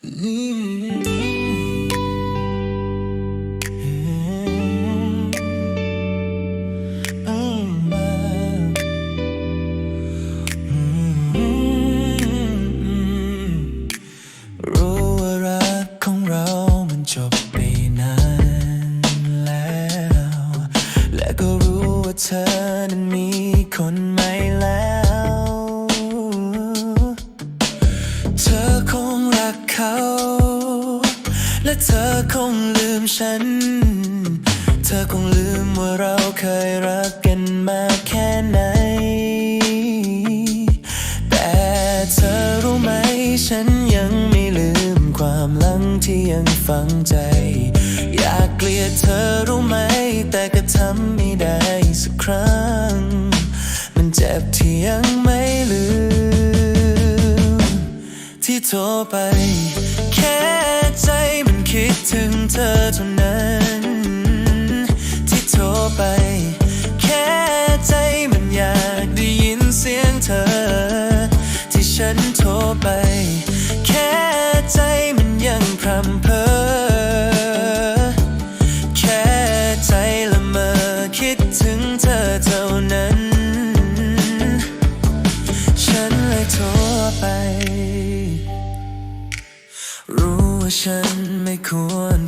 รู้ว่ารักของเรามันจบไปนานแล้วและก็รู้ว่าเธอนั้นมีคนใหม่แล้ว เธอคงลืมฉัน เธอคงลืมว่าเราเคยรักกันมาแค่ไหน แต่เธอรู้ไหมฉันยังไม่ลืมความหลังที่ยังฝังใจ อยากเกลียดเธอรู้ไหม แต่ก็ทำไม่ได้สักครั้ง มันเจ็บที่ยังไม่ลืม ที่โทรไป ถึงเธอเท่านั้น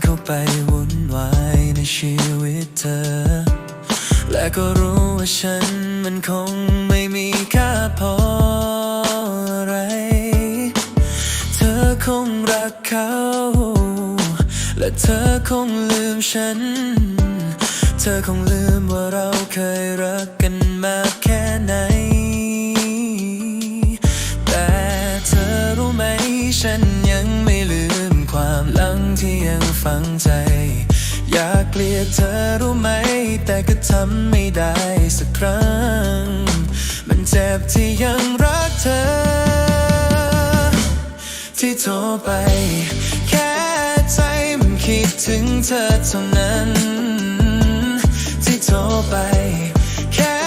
เข้าไปวุ่นวายในชีวิตเธอ และก็รู้ว่าฉันมันคงไม่มีค่าพออะไร เธอคงรักเขา และเธอคงลืมฉัน เธอคงลืมว่าเราเคยรักกันมาแค่ไหน ฝังใจ อยากเกลียดเธอรู้ไหม แต่ก็ทำไม่ได้สักครั้ง มันเจ็บที่ยังรักเธอ ที่โทรไป แค่ใจมันคิดถึงเธอเท่านั้น ที่โทรไป แค่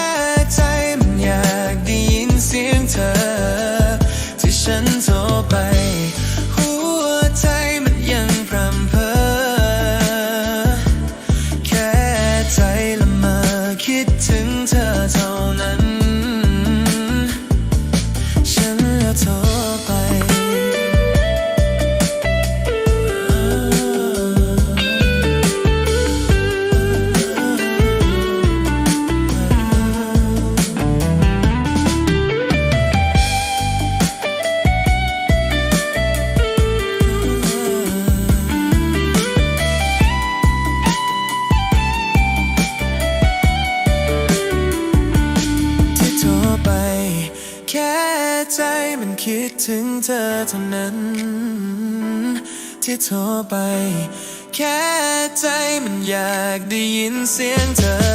ใจมันอยากได้ยินเสียงเธอ ที่ฉันโทรไป คิดถึงเธอเท่านั้น ที่โทรไป แค่ใจมันอยากได้ยินเสียงเธอ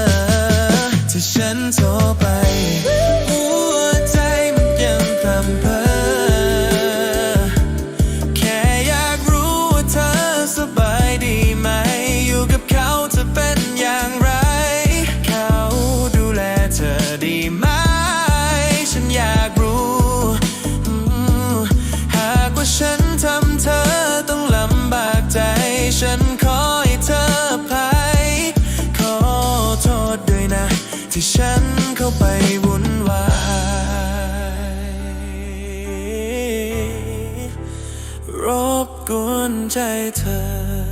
ที่ฉันเข้าไปวุ่นวายรบกวนใจเธอ